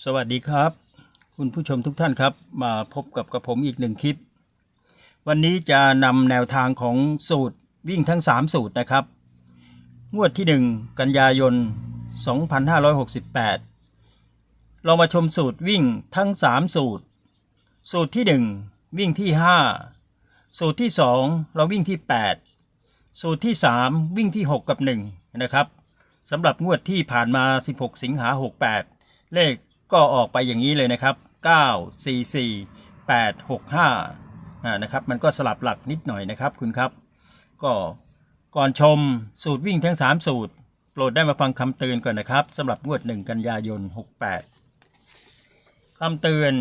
สวัสดีครับ คุณผู้ชมทุกท่านครับ มาพบกับกระผมอีกหนึ่งคลิป วันนี้จะนำแนวทางของสูตรวิ่งทั้ง 3 สูตรนะครับ งวดที่ 1 กันยายน 2568 เรามาชมสูตรวิ่งทั้ง 3 สูตร สูตรที่ 1 วิ่งที่ 5 สูตรที่ 2 เราวิ่งที่ 8 สูตรที่ 3 วิ่งที่ 6 กับ 1 นะครับสำหรับงวดที่ผ่านมา 16 สิงหา68 เลข ก็ออกไปอย่างนี้เลยนะครับ 9 4 4 8 6 5อ่านะครับมันก็สลับหลักนิดหน่อยนะครับคุณครับ ก็ก่อนชมสูตรวิ่งทั้ง 3 สูตร โปรดได้มาฟังคำเตือนก่อนนะครับสำหรับงวด 1 กันยายน 68คำเตือน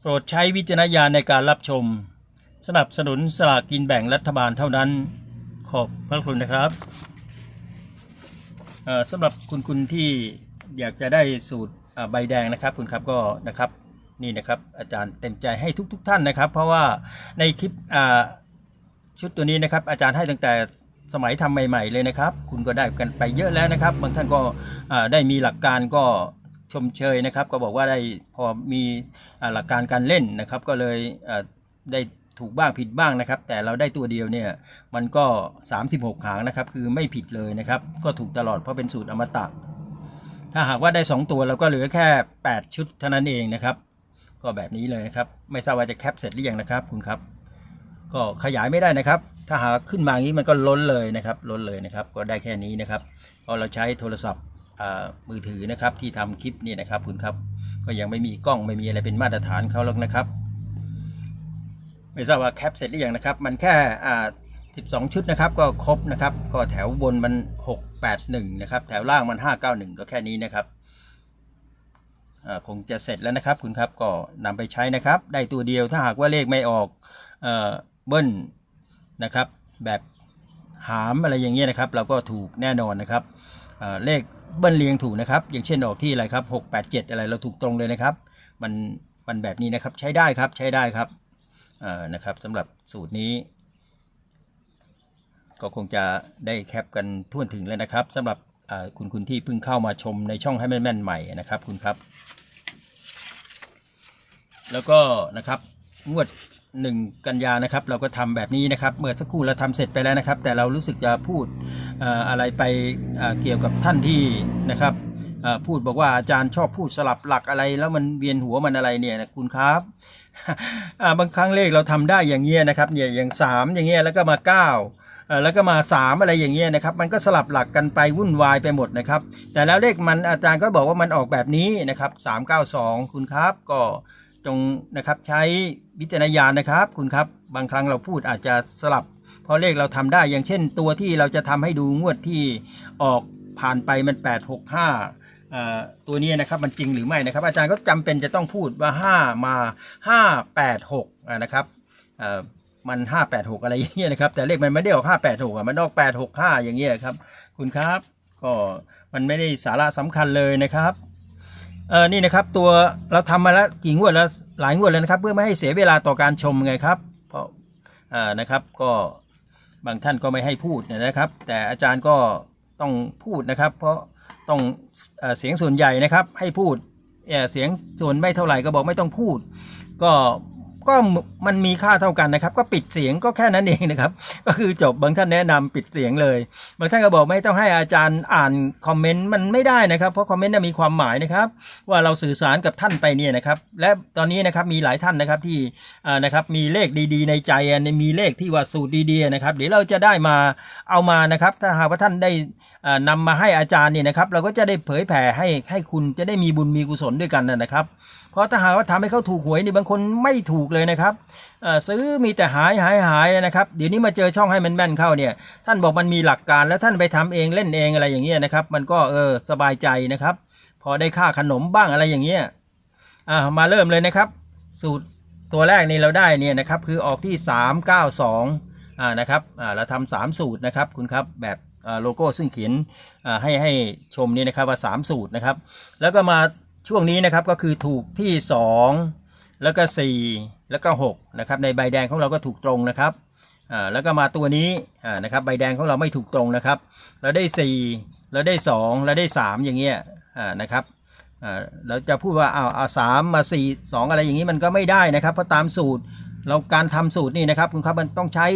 โปรดใช้วิจารณญาณในการรับชม สนับสนุนสลากกินแบ่งรัฐบาลเท่านั้น ขอบพระคุณนะครับสำหรับคุณคุณที่อยากจะได้สูตร ใบแดงนะครับคุณครับก็นะครับนี่นะครับอาจารย์เต็มใจให้ทุกๆท่านนะครับ เพราะว่าในคลิปชุดตัวนี้นะครับ อาจารย์ให้ตั้งแต่สมัยทำใหม่ ๆ เลยนะครับ คุณก็ได้กันไปเยอะแล้วนะครับ บางท่านก็ได้มีหลักการก็ชมเชยนะครับ ก็บอกว่าได้พอมีอหลักการการเล่นนะครับ ก็เลยได้ถูกบ้างผิดบ้างนะครับ แต่เราได้ตัวเดียวเนี่ยมันก็ 36 หางนะครับ คือไม่ผิดเลยนะครับ ก็ถูกตลอดเพราะเป็นสูตรอมตะ ถ้าหากว่าได้ 2 ตัวเราก็เหลือแค่ 8 ชุดเท่านั้นเองนะครับ ก็แบบนี้เลยนะครับ ไม่ทราบว่าจะแคปเสร็จหรือยังนะครับคุณครับ ก็ขยายไม่ได้นะครับ ถ้าหากขึ้นมาอย่างนี้มันก็ล้นเลยนะครับ ล้นเลยนะครับ ก็ได้แค่นี้นะครับเพราะเราใช้โทรศัพท์มือถือนะครับที่ทำคลิปนี่นะครับคุณครับ ก็ยังไม่มีกล้องไม่มีอะไรเป็นมาตรฐานเขาหรอกนะครับ ไม่ทราบว่าแคปเสร็จหรือยังนะครับ มันแค่อ่า12 ชุดนะครับ ก็ครบนะครับ ก็แถวบนมัน 681 นะครับ แถวล่างมัน 591 ก็แค่นี้นะครับคงจะเสร็จแล้วนะครับคุณครับก็นำไปใช้นะครับ ได้ตัวเดียวถ้าหากว่าเลขไม่ออกเบิ้ลนะครับ แบบหามอะไรอย่างเงี้ยนะครับ เราก็ถูกแน่นอนนะครับอ่าเลขเบิ้ลเรียงถูกนะครับ อย่างเช่นออกที่อะไรครับ 687 อะไรเราถูกตรงเลยนะครับ มันมันแบบนี้นะครับใช้ได้ครับใช้ได้ครับนะครับสำหรับสูตรนี้ ก็คงจะได้แคปกันทั่วถึงแล้วนะครับสำหรับคุณคุณที่เพิ่งเข้ามาชมในช่องให้แม่นๆใหม่นะครับคุณครับ แล้วก็นะครับงวดหนึ่งกันยานะครับ เราก็ทำแบบนี้นะครับ เมื่อสักครู่เราทำเสร็จไปแล้วนะครับ แต่เรารู้สึกจะพูดอะไรไปเกี่ยวกับท่านที่นะครับพูดบอกว่าอาจารย์ชอบพูดสลับหลักอะไร แล้วมันเวียนหัวมันอะไรเนี่ยนะคุณครับบางครั้งเลขเราทำได้อย่างเงี้ยนะครับเนี่ยอย่างสามอย่างเงี้ยแล้วก็มาเก้า แล้วก็มา 3 อะไรอย่างเงี้ยนะครับ มันก็สลับหลักกันไปวุ่นวายไปหมดนะครับ แต่แล้วเลขมันอาจารย์ก็บอกว่ามันออกแบบนี้นะครับ 392 คุณครับ ก็จงนะครับใช้วิจารณญาณนะครับ คุณครับบางครั้งเราพูดอาจจะสลับ เพราะเลขเราทำได้อย่างเช่น ตัวที่เราจะทำให้ดูงวดที่ออกผ่านไปมัน 865ตัวนี้นะครับมันจริงหรือไม่นะครับ อาจารย์ก็จำเป็นจะต้องพูดว่า 5 มา 586นะครับ เอ่อมัน586อะไรอย่างเงี้ยนะครับ แต่เลขมันไม่ได้ออก586อะมันออก865อย่างเงี้ยครับ คุณครับก็มันไม่ได้สาระสำคัญเลยนะครับเออนี่นะครับตัวเราทำมาแล้วกี่งวดแล้วหลายงวดแล้วนะครับ เพื่อไม่ให้เสียเวลาต่อการชมไงครับ เพราะอ่านะครับก็บางท่านก็ไม่ให้พูดนะครับ แต่อาจารย์ก็ต้องพูดนะครับ เพราะต้องเอเสียงส่วนใหญ่นะครับให้พูดเอเสียงส่วนไม่เท่าไหร่ก็บอกไม่ต้องพูด ก็ ก็มันมีค่าเท่ากันนะครับ ก็ปิดเสียงก็แค่นั้นเองนะครับ ก็คือจบบางท่านแนะนำปิดเสียงเลย บางท่านก็บอกไม่ต้องให้อาจารย์อ่านคอมเมนต์มันไม่ได้นะครับ เพราะคอมเมนต์มีความหมายนะครับ ว่าเราสื่อสารกับท่านไปเนี่ยนะครับ และตอนนี้นะครับมีหลายท่านนะครับที่นะครับมีเลขดีๆ ในใจอะมีเลขที่ว่าสูตรดีๆนะครับเดี๋ยวเราจะได้มาเอามานะครับ ถ้าหากว่าท่านได้อ่านำมาให้อาจารย์เนี่ยนะครับ เราก็จะได้เผยแผ่ให้ให้คุณจะได้มีบุญมีกุศลด้วยกันนะครับ เพราะถ้าหากว่าทำให้เขาถูกหวยนี่บางคนไม่ถูกเลยนะครับซื้อมีแต่หายหายหายนะครับเดี๋ยวนี้มาเจอช่องให้มันแม่นเข้าเนี่ยท่านบอกมันมีหลักการแล้วท่านไปทำเองเล่นเองอะไรอย่างเงี้ยนะครับ มันก็เออสบายใจนะครับ พอได้ค่าขนมบ้างอะไรอย่างเงี้ยอ่ามาเริ่มเลยนะครับ สูตรตัวแรกนี่เราได้เนี่ยนะครับคือออกที่ 392อ่านะครับอ่าเราทำสามสูตรนะครับคุณครับแบบโลโก้ซึ่งเขียนให้ให้ชมนี่นะครับว่าสามสูตรนะครับ แล้วก็มา ช่วงนี้นะครับก็คือถูกที่ 2 แล้วก็ 4 แล้วก็6นะครับในใบแดงของเราก็ถูกตรงนะครับแล้วก็มาตัวนี้นะครับใบแดงของเราไม่ถูกตรงนะครับ เราได้ 4 เราได้ 2 เราได้ 3 อย่างเงี้ยนะครับเราจะพูดว่าเอาเอาสามมาสี่สองอะไรอย่างนี้มันก็ไม่ได้นะครับ เพราะตามสูตรเราการทำสูตรนี่นะครับคุณครับมันต้องใช้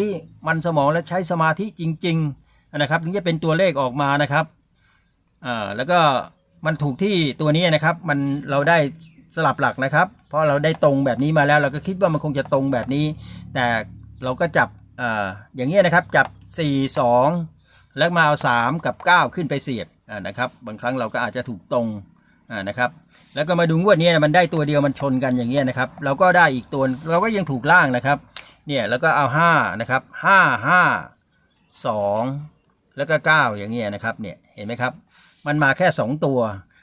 มันสมองและใช้สมาธิจริง ๆ นะครับถึงจะเป็นตัวเลขออกมานะครับแล้วก็ มันถูกที่ตัวนี้นะครับ มันเราได้สลับหลักนะครับ เพราะเราได้ตรงแบบนี้มาแล้ว เราก็คิดว่ามันคงจะตรงแบบนี้ แต่เราก็จับออย่างเงี้ยนะครับจับ 4 2 แล้วมาเอา 3 กับ 9 ขึ้นไปเสียบนะครับ บางครั้งเราก็อาจจะถูกตรงนะครับ แล้วก็มาดูงวดนี้มันได้ตัวเดียวมันชนกันอย่างเงี้ยนะครับ เราก็ได้อีกตัวเราก็ยังถูกล่างนะครับเนี่ยแล้วก็เอา5นะครับ5 5 2 แล้วก็ 9 อย่างเงี้ยนะครับเนี่ยเห็นไหมครับ มันมาแค่ 2 ตัว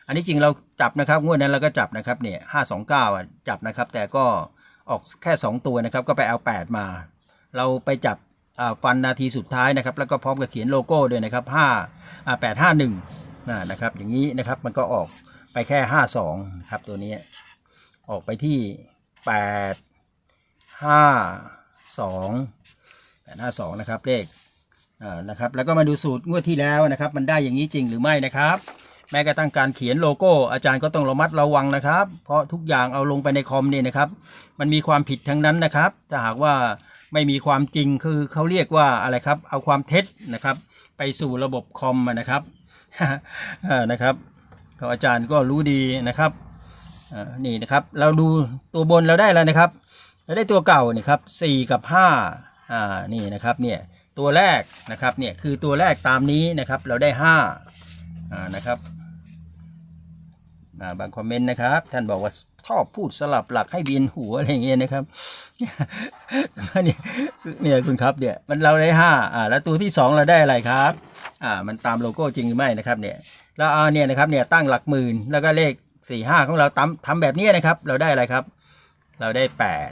อันนี้จริงเราจับนะครับงวดนั้นเราก็จับนะครับเนี่ยห้าสองเก้าจับนะครับ แต่ก็ออกแค่ 2 ตัวนะครับ ก็ไปเอา 8 มา เราไปจับฟันนาทีสุดท้ายนะครับ แล้วก็พร้อมกับเขียนโลโก้ด้วยนะครับ5อ่า8 5 1นะครับ อย่างนี้นะครับมันก็ออกไปแค่5 2นะครับตัวนี้ออกไปที่8 5 2 8 5 2นะครับเลข อ่านะครับแล้วก็มาดูสูตรงวดที่แล้วนะครับ มันได้อย่างนี้จริงหรือไม่นะครับ แม้กระทั่งการเขียนโลโก้อาจารย์ก็ต้องระมัดระวังนะครับ เพราะทุกอย่างเอาลงไปในคอมเนี่ยนะครับ มันมีความผิดทั้งนั้นนะครับถ้าหากว่าไม่มีความจริงคือเขาเรียกว่าอะไรครับ เอาความเท็จนะครับ ไปสู่ระบบคอมนะครับนะครับอาจารย์ก็รู้ดีนะครับนี่นะครับ เราดูตัวบนเราได้แล้วนะครับ เราได้ตัวเก่านี่ครับสี่กับห้าอ่านี่นะครับเนี่ย ตัวแรกนะครับเนี่ยคือตัวแรกตามนี้นะครับเราได้ห้าอ่านะครับาบางคอมเมนต์นะครับ ท่านบอกว่าชอบพูดสลับหลักให้เบียนหัวอะไรอย่างเงี้ยนะครับเนี่ยเนี่ยคุณครับเนี่ยมันเราได้ห้าอ่าแล้วตัวที่สองเราได้อะไรครับอ่ามันตามโลโก้จริงหรือไม่นะครับเนี่ยแล้วเอาเนี่ยนะครับเนี่ยตั้งหลักหมื่นแล้วก็เลขสี่ห้าของเราทำทำแบบนี้นะครับ เราได้อะไรครับ เราได้แปด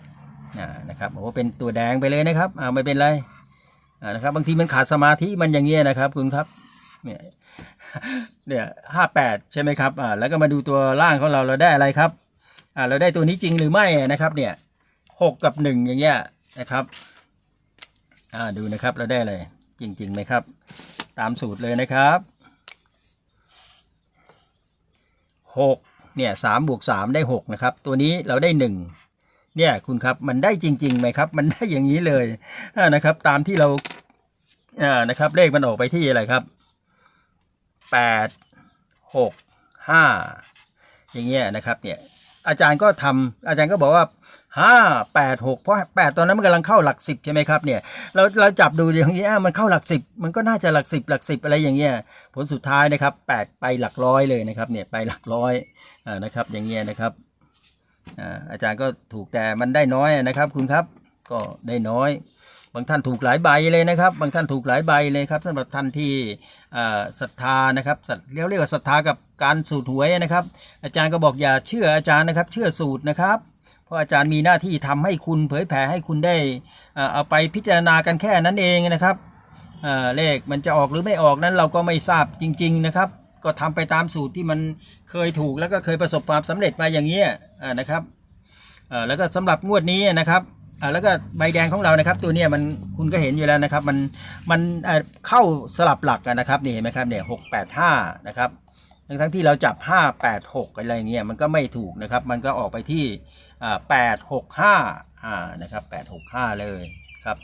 อ่านะครับโอ้เป็นตัวแดงไปเลยนะครับอ่าไม่เป็นไร นะครับบางทีมันขาดสมาธิมันอย่างเงี้ยนะครับคุณครับเนี่ยเนี่ยห้าแปดใช่ไหมครับอ่าแล้วก็มาดูตัวล่างของเราเราได้อะไรครับอ่าเราได้ตัวนี้จริงหรือไม่นะครับเนี่ยหกกับหนึ่งอย่างเงี้ยนะครับอ่าดูนะครับเราได้อะไรจริงๆไหมครับ ตามสูตรเลยนะครับหกเนี่ยสามบวกสามได้หกนะครับตัวนี้เราได้หนึ่งเนี่ยคุณครับมันได้จริงๆไหมครับ มันได้อย่างนี้เลยนะครับ ตามที่เรา อ่านะครับ เลขมันออกไปที่อะไรครับแปดหกห้าอย่างเงี้ยนะครับเนี่ยอาจารย์ก็ทำอาจารย์ก็บอกว่าห้าแปดหกเพราะแปดตอนนั้นมันกำลังเข้าหลักสิบใช่ไหมครับเนี่ยเราเราจับดูอย่างเงี้ยมันเข้าหลักสิบมันก็น่าจะหลักสิบหลักสิบอะไรอย่างเงี้ยผลสุดท้ายนะครับแปดไปหลักร้อยเลยนะครับเนี่ยไปหลักร้อยอ่านะครับอย่างเงี้ยนะครับอ่าอาจารย์ก็ถูกแต่มันได้น้อยนะครับคุณครับก็ได้น้อย บางท่านถูกหลายใบเลยนะครับ บางท่านถูกหลายใบเลยครับสำหรับท่านที่ศรัทธานะครับเรียกเรียกว่าศรัทธากับการสูตรหวยนะครับ อาจารย์ก็บอกอย่าเชื่ออาจารย์นะครับ เชื่อสูตรนะครับ เพราะอาจารย์มีหน้าที่ทำให้คุณเผยแผ่ให้คุณได้เอาไปพิจารณากันแค่นั้นเองนะครับเลขมันจะออกหรือไม่ออกนั้นเราก็ไม่ทราบจริง ๆนะครับ ก็ทำไปตามสูตรที่มันเคยถูกแล้วก็เคยประสบความสำเร็จมาอย่างเงี้นะครับแล้วก็สำหรับงวดนี้นะครับ แล้วก็ใบแดงของเรานะครับ ตัวเนี้ยมันคุณก็เห็นอยู่แล้วนะครับ มันมันเข้าสลับหลักกันนะครับนี่เห็นไหมครับเนี่ยหกแปดห้านะครับทั้งทั้งที่เราจับห้าแปดหกอะไรเงี้ยมันก็ไม่ถูกนะครับ มันก็ออกไปที่แปดหกห้าอ่านะครับแปดหกห้าเลยครับ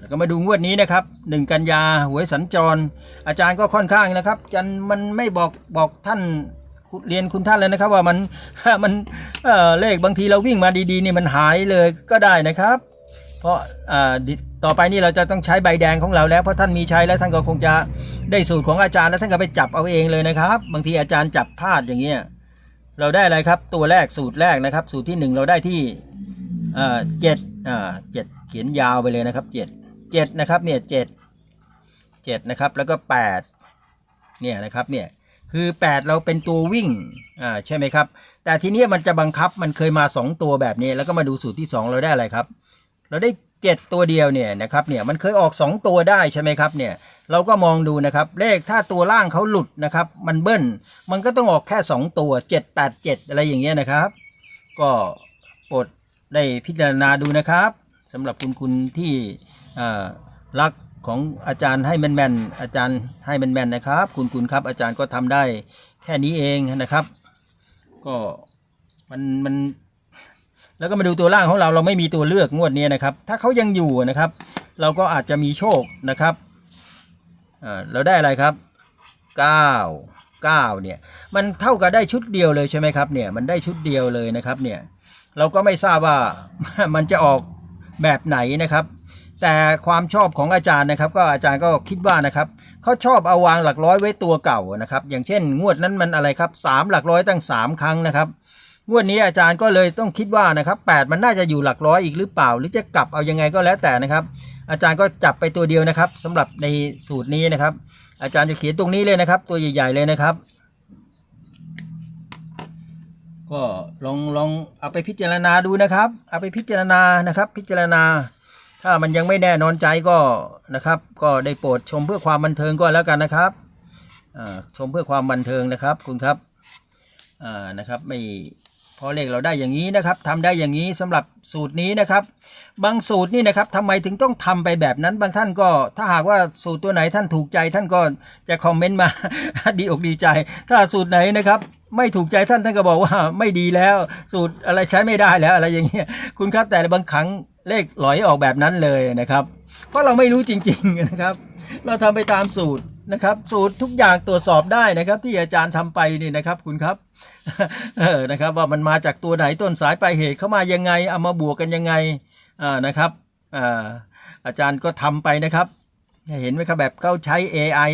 แล้วก็มาดูงวดนี้นะครับหนึ่งกันยาหวยสัญจร อาจารย์ก็ค่อนข้างนะครับจันมันไม่บอกบอกท่าน เรียนคุณท่านเลยนะครับ ว่ามันมันเเลขบางทีเราวิ่งมาดีๆนี่มันหายเลยก็ได้นะครับ เพราะต่อไปนี่เราจะต้องใช้ใบแดงของเราแล้วเพราะท่านมีใช้แล้วท่านก็คงจะได้สูตรของอาจารย์แล้วท่านก็ไปจับเอาเองเลยนะครับ บางทีอาจารย์จับพลาดอย่างเงี้ยเราได้อะไรครับตัวแรกสูตรแรกนะครับ สูตรที่หนึ่งเราได้ที่เจ็ดเจ็ดเขียนยาวไปเลยนะครับเจ็ดเจ็ดนะครับเนี่ยเจ็ดเจ็ดนะครับแล้วก็แปดเนี่ยนะครับเนี่ย คือ 8 เราเป็นตัววิ่งอ่าใช่ไหมครับ แต่ทีนี้มันจะบังคับมันเคยมา 2 ตัวแบบนี้ แล้วก็มาดูสูตรที่ 2 เราได้อะไรครับ เราได้ 7 ตัวเดียวเนี่ยนะครับเนี่ยมันเคยออก 2 ตัวได้ใช่ไหมครับเนี่ยเราก็มองดูนะครับเลขถ้าตัวล่างเขาหลุดนะครับมันเบิ้ลมันก็ต้องออกแค่ 2 ตัว 7 8 7 อะไรอย่างเงี้ยนะครับ ก็โปรดได้พิจารณาดูนะครับสำหรับคุณคุณที่อ่ารัก ของอาจารย์ให้แม่นๆอาจารย์ให้แม่นๆนะครับ คุณคุณครับ อาจารย์ก็ทำได้แค่นี้เองนะครับ ก็มันมัน แล้วก็มาดูตัวล่างของเราเราไม่มีตัวเลือกงวดนี้นะครับ ถ้าเขายังอยู่นะครับ เราก็อาจจะมีโชคนะครับเราได้อะไรครับ 9 9เนี่ยมันเท่ากับได้ชุดเดียวเลยใช่ไหมครับเนี่ยมันได้ชุดเดียวเลยนะครับเนี่ยเราก็ไม่ทราบว่ามันจะออกแบบไหนนะครับ แต่ความชอบของอาจารย์นะครับ ก็อาจารย์ก็คิดว่านะครับเขาชอบเอาวางหลักร้อยไว้ตัวเก่านะครับ อย่างเช่น งวดนั้นมันอะไรครับสามหลักร้อยตั้งสามครั้งนะครับงวดนี้อาจารย์ก็เลยต้องคิดว่านะครับ8มันน่าจะอยู่หลักร้อยอีกหรือเปล่า หรือจะกลับเอายังไงก็แล้วแต่นะครับ อาจารย์ก็จับไปตัวเดียวนะครับสำหรับในสูตรนี้นะครับ อาจารย์จะเขียนตรงนี้เลยนะครับ ตัวใหญ่ ๆเลยนะครับ ก็ลองลองเอาไปพิจารณาดูนะครับ เอาไปพิจารณานะครับ พิจารณา ถ้ามันยังไม่แน่นอนใจก็นะครับ ก็ได้โปรดชมเพื่อความบันเทิงก็แล้วกันนะครับชมเพื่อความบันเทิงนะครับ คุณครับนะครับไม่พอเลขเราได้อย่างนี้นะครับทำได้อย่างนี้สำหรับสูตรนี้นะครับ บางสูตรนี่นะครับทำไมถึงต้องทำไปแบบนั้น บางท่านก็ถ้าหากว่าสูตรตัวไหนท่านถูกใจท่านก็จะคอมเมนต์มาดีอกดีใจ ถ้าสูตรไหนนะครับ ไม่ถูกใจท่านท่านก็บอกว่าไม่ดีแล้ว สูตรอะไรใช้ไม่ได้แล้วอะไรอย่างเงี้ยคุณครับแต่บางครั้งเลขหลอยออกแบบนั้นเลยนะครับ เพราะเราไม่รู้จริงๆนะครับ เราทำไปตามสูตรนะครับ สูตรทุกอย่างตรวจสอบได้นะครับ ที่อาจารย์ทำไปนี่นะครับ คุณครับเออนะครับ ว่ามันมาจากตัวไหนต้นสายปลายเหตุเข้ามายังไงเอามาบวกกันยังไงอ่านะครับอ่าอาจารย์ก็ทำไปนะครับ เห็นไหมครับแบบเขาใช้ AI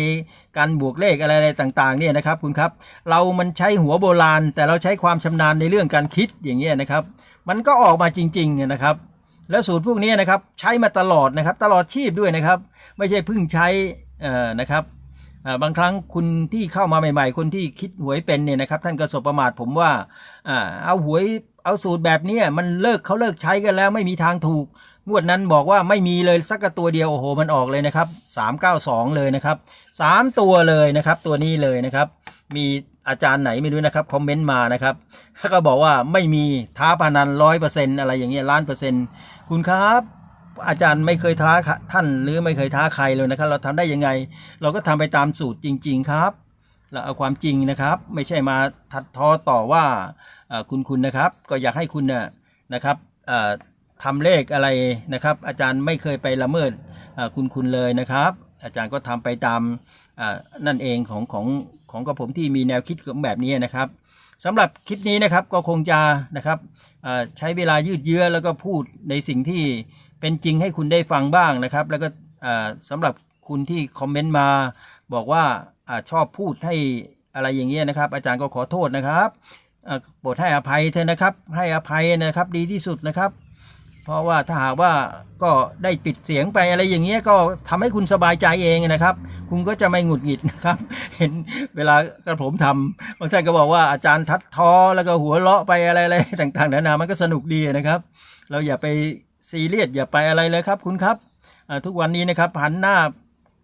การบวกเลขอะไรๆต่างๆเนี่ยนะครับคุณครับ เรามันใช้หัวโบราณ แต่เราใช้ความชำนาญในเรื่องการคิดอย่างเงี้ยนะครับ มันก็ออกมาจริงๆนะครับ แล้วสูตรพวกนี้นะครับใช้มาตลอดนะครับ ตลอดชีพด้วยนะครับ ไม่ใช่เพิ่งใช้นะครับบางครั้งคุณที่เข้ามาใหม่ ๆ คนที่คิดหวยเป็นเนี่ยนะครับ ท่านก็สบประมาทผมว่าเอาหวยเอาสูตรแบบนี้มันเลิกเขาเลิกใช้กันแล้วไม่มีทางถูก งวดนั้นบอกว่าไม่มีเลยสักตัวเดียวโอ้โหมันออกเลยนะครับ 392 เลยนะครับ 3 ตัวเลยนะครับ ตัวนี้เลยนะครับ มีอาจารย์ไหนไม่รู้นะครับคอมเมนต์มานะครับแล้วก็บอกว่าไม่มีท้าพนันร้อยเปอร์เซ็นต์อะไรอย่างเงี้ยล้านเปอร์เซ็นต์คุณครับอาจารย์ไม่เคยท้าท่านหรือไม่เคยท้าใครเลยนะครับ เราทำได้ยังไง เราก็ทำไปตามสูตรจริง ๆ ครับเราเอาความจริงนะครับ ไม่ใช่มาทัดทอต่อว่าคุณคุณนะครับ ก็อยากให้คุณน่ะนะครับ ทำเลขอะไรนะครับ อาจารย์ไม่เคยไปละเมิดคุณคุณเลยนะครับ อาจารย์ก็ทำไปตามนั่นเองของของของกับผมที่มีแนวคิดแบบนี้นะครับสำหรับคลิปนี้นะครับก็คงจะนะครับใช้เวลายืดเยื้อแล้วก็พูดในสิ่งที่เป็นจริงให้คุณได้ฟังบ้างนะครับ แล้วก็สำหรับคุณที่คอมเมนต์มาบอกว่าอชอบพูดให้อะไรอย่างเงี้ยนะครับ อาจารย์ก็ขอโทษนะครับโปรดให้อภัยเถอะนะครับ ให้อภัยนะครับดีที่สุดนะครับ เพราะว่าถ้าหากว่าก็ได้ปิดเสียงไปอะไรอย่างเงี้ยก็ทำให้คุณสบายใจเองนะครับ คุณก็จะไม่หงุดหงิดนะครับ เห็นเวลากระผมทำบางท่านก็บอกว่าอาจารย์ทัดท้อแล้วก็หัวเราะไปอะไรๆต่างๆนานามันก็สนุกดีนะครับ เราอย่าไปซีเรียสอย่าไปอะไรเลยครับ คุณครับทุกวันนี้นะครับหันหน้า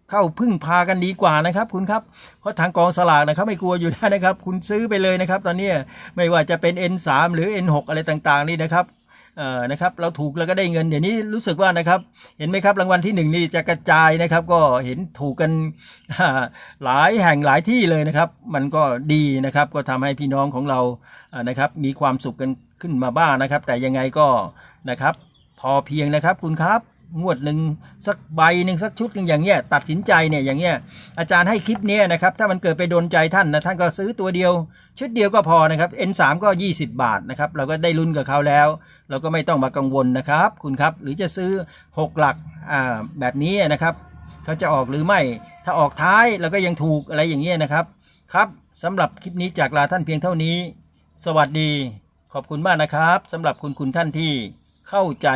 เข้าพึ่งพากันดีกว่านะครับ คุณครับ เพราะทางกองสลากนะครับไม่กลัวอยู่แล้วนะครับ คุณซื้อไปเลยนะครับ ตอนนี้ไม่ว่าจะเป็น N3 หรือ N6 อะไรต่างๆนี่นะครับ เออนะครับเราถูกแล้วก็ได้เงินเดี๋ยวนี้รู้สึกว่านะครับ เห็นไหมครับรางวัลที่หนึ่งนี่จะกระจายนะครับ ก็เห็นถูกกันหลายแห่งหลายที่เลยนะครับ มันก็ดีนะครับ ก็ทำให้พี่น้องของเราอ่านะครับมีความสุขกันขึ้นมาบ้างนะครับ แต่ยังไงก็นะครับ พอเพียงนะครับคุณครับ งวดหนึ่งสักใบหนึ่งสักชุดหนึ่งอย่างเงี้ยตัดสินใจเนี่ยอย่างเงี้ยอาจารย์ให้คลิปเนี้ยนะครับถ้ามันเกิดไปโดนใจท่านนะท่านก็ซื้อตัวเดียว ชุดเดียวก็พอนะครับ N3 ก็ 20 บาทนะครับเราก็ได้ลุ้นกับเขาแล้ว เราก็ไม่ต้องมากังวลนะครับ คุณครับหรือจะซื้อ 6 หลักอ่าแบบนี้นะครับเขาจะออกหรือไม่ ถ้าออกท้ายเราก็ยังถูกอะไรอย่างเงี้ยนะครับครับสำหรับคลิปนี้จากลาท่านเพียงเท่านี้ สวัสดี ขอบคุณมากนะครับสำหรับคุณคุณท่านที่เข้าใจ